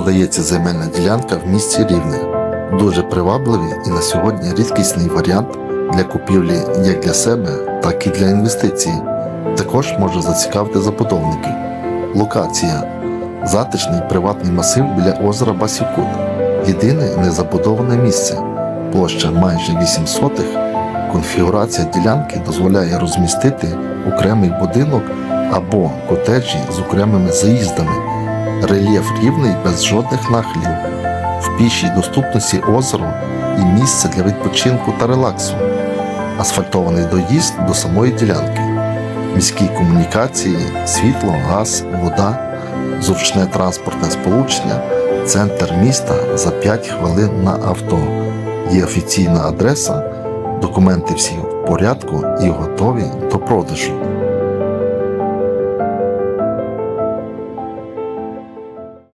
Продається земельна ділянка в місті Рівне. Дуже привабливий і на сьогодні рідкісний варіант для купівлі як для себе, так і для інвестицій. Також може зацікавити забудовників. Локація затишний приватний масив біля озера Басівкут. Єдине незабудоване місце. Площа майже 8 сотих. Конфігурація ділянки дозволяє розмістити окремий будинок або котеджі з окремими заїздами. Рельєф рівний без жодних нахилів. В пішій доступності озеро і місце для відпочинку та релаксу. Асфальтований доїзд до самої ділянки. Міські комунікації, світло, газ, вода, зручне транспортне сполучення, центр міста за 5 хвилин на авто. Є офіційна адреса, документи всі в порядку і готові до продажу.